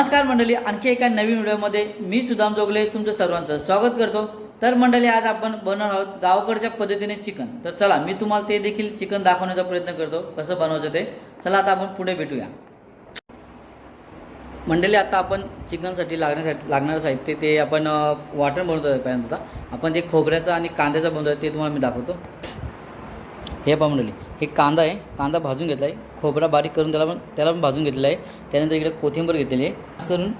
नमस्कार मंडळी आणखी एका नवीन व्हिडिओमध्ये मी सुदाम जोगले तुमचं सर्वांचं स्वागत करतो. तर मंडळी आज आपण बनवणार आहोत गावाकडच्या पद्धतीने चिकन. तर चला मी तुम्हाला ते देखील चिकन दाखवण्याचा प्रयत्न करतो कसं बनवायचं ते. चला आता आपण पुढे भेटूया. मंडळी आता आपण चिकनसाठी लागण्यासाठी लागणारं साहित्य ते आपण वाटण बनवतो पहिल्यांदा. आता आपण ते खोबऱ्याचं आणि कांद्याचं बनवतो ते तुम्हाला मी दाखवतो. हे पहा मंडळी हे कांदा आहे. कांदा भाजून घेतला आहे. खोबरा बारीक करून त्याला पण त्याला पण भाजून घेतलेला आहे. त्यानंतर इकडे कोथिंबीर घेतलेली आहे. खास करून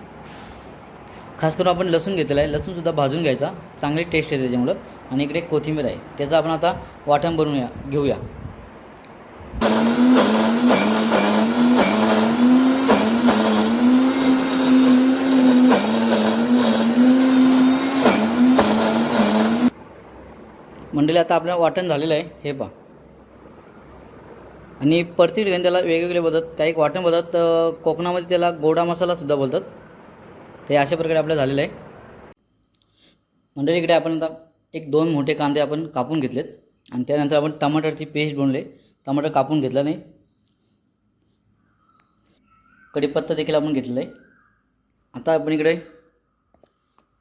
खास करून आपण लसूण घेतलेला आहे. लसूणसुद्धा भाजून घ्यायचा. चांगली टेस्ट येते त्याच्यामुळं. आणि इकडे कोथिंबीर आहे. त्याचं आपण आता वाटण बनवूया. घेऊया. मंडळी आता आपलं वाटण झालेलं आहे. हे पहा. आणि परती ठिकाणी त्याला वेगवेगळे बोलतात काही वाटण बोलतात तर कोकणामध्ये त्याला गोडा मसालासुद्धा बोलतात. ते अशा प्रकारे आपलं झालेलं आहे. मंडळी इकडे आपण आता एक दोन मोठे कांदे आपण कापून घेतलेत. आणि त्यानंतर आपण टमाटरची पेस्ट बनवले. टमाटर कापून घेतला नाही. कढीपत्ता देखील आपण घेतलेला आहे. आता आपण इकडे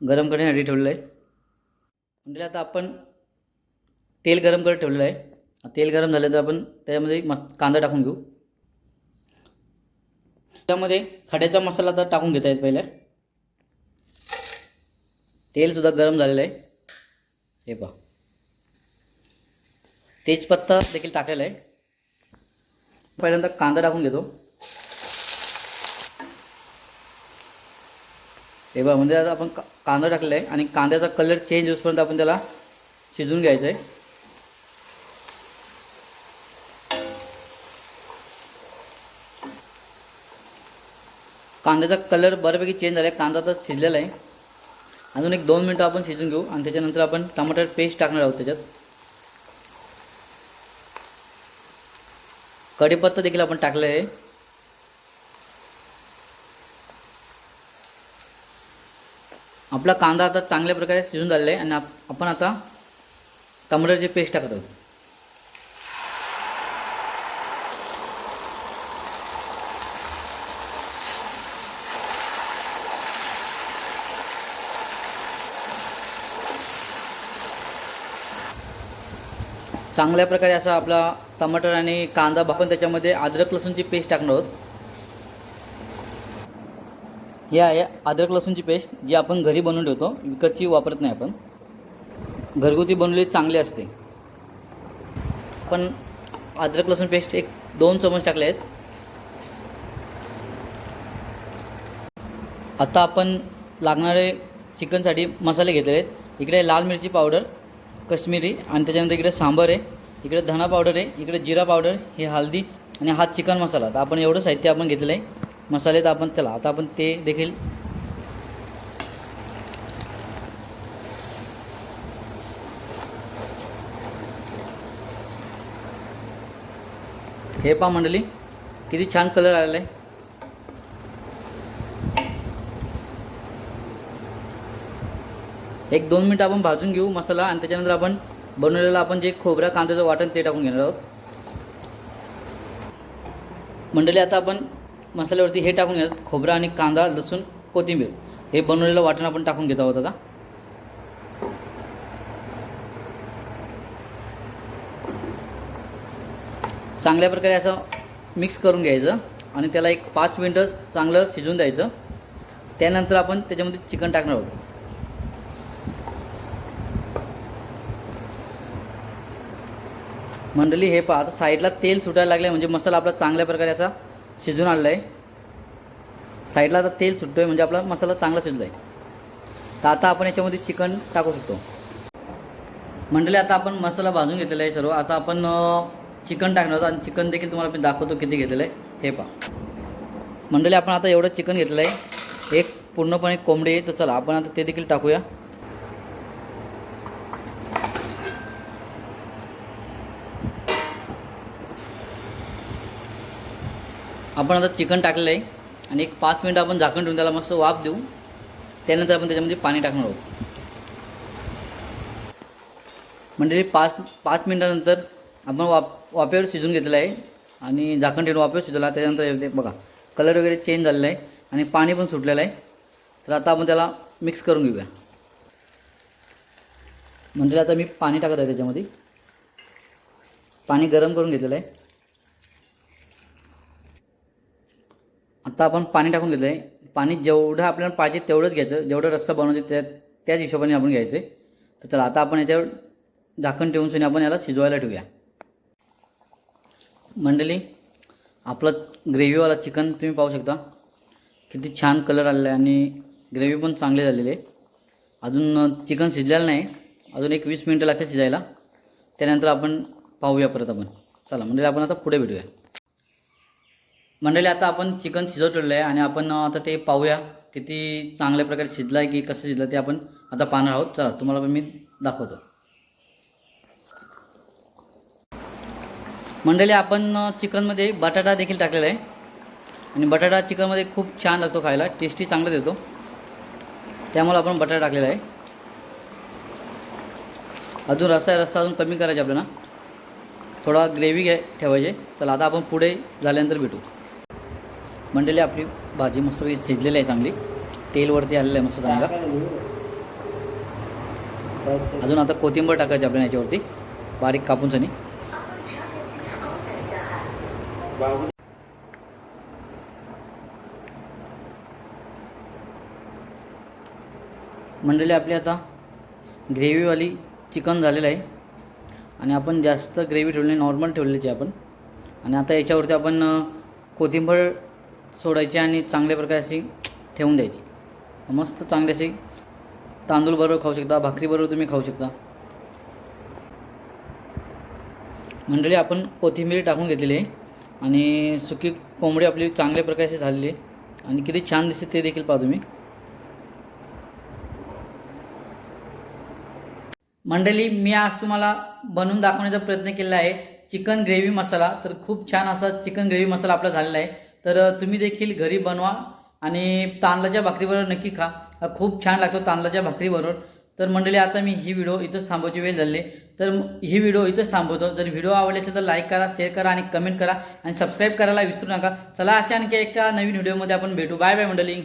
गरम करण्यासाठी ठेवलेलं आहे. म्हणजे आता आपण तेल गरम करत ठेवलेलं आहे. तेल गरम झालं तर आपण त्याच्यामध्ये मस्त कांदा टाकून घेऊ. त्यामध्ये खड्याचा मसाला आता टाकून घेता येत पहिले. तेलसुद्धा गरम झालेलं आहे. हे पहा. तेजपत्ता देखील टाकलेला आहे. पहिल्यांदा कांदा टाकून घेतो. हे बघा म्हणजे आता आपण का कांदा टाकलेला आहे आणि कांद्याचा कलर चेंज होईपर्यंत आपण त्याला शिजवून घ्यायचं आहे. कांद्याचा कलर बऱ्यापैकी चेंज झाला आहे कांदा तर शिजलेला आहे. अजून एक दोन मिनटं आपण शिजून घेऊ आणि त्याच्यानंतर आपण टमाटर पेस्ट टाकणार आहोत त्याच्यात. कढीपत्ता देखील आपण टाकलं आहे. आपला कांदा आता चांगल्या प्रकारे शिजून झालेला आहे आणि आपण आता टमाटरची पेस्ट टाकत आहोत. चांगल्या प्रकारे असा आपला टमाटर आणि कांदा आपण त्याच्यामध्ये अद्रक लसूणची पेस्ट टाकणार आहोत. ही आहे अद्रक लसूणची पेस्ट जी आपण घरी बनवून ठेवतो. विकतची वापरत नाही आपण. घरगुती बनवली चांगली असते. पण अद्रक लसूण पेस्ट एक दोन चमच टाकले आहेत. आता आपण लागणारे चिकनसाठी मसाले घेतले आहेत. इकडे लाल मिरची पावडर कश्मीरी आणि त्याच्यानंतर इकडे सांबर आहे इकडे धना पावडर आहे इकडे जिरा पावडर हे हळदी आणि हा चिकन मसाला. तर आपण एवढं साहित्य आपण घेतलेलं आहे. मसाले तर आपण चला आता आपण ते देखील हे पहा मंडळी किती छान कलर आलेला आहे. एक दोन मिनटं आपण भाजून घेऊ मसाला आणि त्याच्यानंतर आपण बनवलेलं आपण जे खोबऱ्या कांद्याचं वाटण ते टाकून घेणार आहोत. मंडळी आता आपण मसाल्यावरती हे टाकून घेतात खोबरा आणि कांदा लसूण कोथिंबीर. हे बनवलेलं वाटण आपण टाकून घेत आहोत आता. चांगल्या प्रकारे असं मिक्स करून घ्यायचं आणि त्याला एक पाच मिनटं चांगलं शिजवून द्यायचं. त्यानंतर आपण त्याच्यामध्ये चिकन टाकणार आहोत. मंडळी हे पहा आता साईडला तेल सुटायला लागलं म्हणजे मसाला आपला चांगल्या प्रकारे असा शिजून आलेला आहे. साईडला आता तेल सुटतो आहे म्हणजे आपला मसाला चांगला शिजला आहे तर आता आपण याच्यामध्ये चिकन टाकू शकतो. मंडळी आता आपण मसाला भाजून घेतलेला आहे सर्व. आता आपण चिकन टाकणार आहोत आणि चिकन देखील तुम्हाला मी दाखवतो किती घेतलेलं आहे. हे पहा. मंडळी आपण आता एवढं चिकन घेतलेलं आहे. एक पूर्णपणे कोंबडी आहे तर चला आपण आता ते देखील टाकूया. आपण आता चिकन टाकलेलं आहे. आणि एक पाच मिनटं आपण झाकण ठेवून त्याला मस्त वाफ देऊ. त्यानंतर आपण त्याच्यामध्ये पाणी टाकणार आहोत. म्हणजे पाच पाच मिनटानंतर आपण वाप वाफेवर शिजून घेतलेलं आहे. आणि झाकण ठेवून वाफेवर शिजवला त्याच्यानंतर ते बघा कलर वगैरे चेंज झालेला आहे. आणि पाणी पण सुटलेलं आहे. तर आता आपण त्याला मिक्स करून घेऊया. म्हणजे आता मी पाणी टाकत आहे त्याच्यामध्ये. पाणी गरम करून घेतलेलं आहे. आता आपण पाणी टाकून घेतलं आहे पाणी जेवढं आपल्याला पाहिजे तेवढंच घ्यायचं. जेवढं रस्सा बनवायचं त्या त्याच हिशोबाने आपण घ्यायचं आहे. तर चला आता आपण याच्यावर झाकण ठेवून सनी आपण याला शिजवायला ठेवूया. मंडळी आपलं ग्रेव्हीवाला चिकन तुम्ही पाहू शकता. किती छान कलर आलेला आहे आणि ग्रेव्ही पण चांगली झालेली आहे. अजून चिकन शिजलेलं नाही. अजून एक वीस मिनटं लागते शिजायला. त्यानंतर आपण पाहूया परत आपण. चला मंडळी आपण आता पुढे भेटूया. मंडळी आता आपण चिकन शिजवलेलं ठेवलेलं आहे आणि आपण आता ते पाहूया किती चांगल्या प्रकारे शिजलं आहे की कसं शिजलं ते आपण आता पाहणार आहोत. चला तुम्हाला पण मी दाखवतो. मंडळी आपण चिकनमध्ये बटाटा देखील टाकलेला आहे. आणि बटाटा चिकनमध्ये खूप छान लागतो खायला टेस्टी चांगला देतो. त्यामुळे आपण बटाटा टाकलेला आहे. अजून रस्सा रस्सा अजून कमी करायचा आपल्याला. थोडा ग्रेव्ही घ्या ठेवायचे. चला आता आपण पुढे झाल्यानंतर भेटू. मंडळी आपली भाजी मस्त शिजलेली आहे चांगली. तेलवरती आलेलं आहे मस्त चांगलं अजून आता कोथिंबर टाकायची आपल्याला याच्यावरती. बारीक कापून सनी मंडळी आपली आता ग्रेव्हीवाली चिकन झालेलं आहे. आणि आपण जास्त ग्रेव्ही ठेवली नॉर्मल ठेवलेली आहे आपण. आणि आता याच्यावरती आपण कोथिंबर सोडायची आणि चांगल्या प्रकारे अशी ठेवून द्यायची. मस्त चांगल्याशी अशी तांदूळ बरोबर खाऊ शकता भाकरीबरोबर तुम्ही खाऊ शकता. मंडळी आपण कोथिंबीर टाकून घेतलेली आहे आणि सुकी कोंबडी आपली चांगल्या प्रकारे झालेली आहे आणि किती छान दिसते ते देखील पाहा तुम्ही. मंडळी मी आज तुम्हाला बनवून दाखवण्याचा प्रयत्न केलेला आहे. चिकन ग्रेव्ही मसाला तर खूप छान असा चिकन ग्रेव्ही मसाला आपला झालेला आहे. तर तुम्ही देखील घरी बनवा आणि तांदळाच्या भाकरीबरोबर नक्की खा. खूप छान लागतो तांदळाच्या भाकरीबरोबर. तर मंडळी आता मी ही व्हिडिओ इथंच थांबवायची वेळ झाली. तर ही व्हिडिओ इथंच थांबवतो. जर व्हिडिओ आवडले असेल तर लाईक करा शेअर करा आणि कमेंट करा. आणि सबस्क्राईब करायला विसरू नका. चला अशा आणखी एका नवीन व्हिडिओमध्ये आपण भेटू. बाय बाय मंडळी.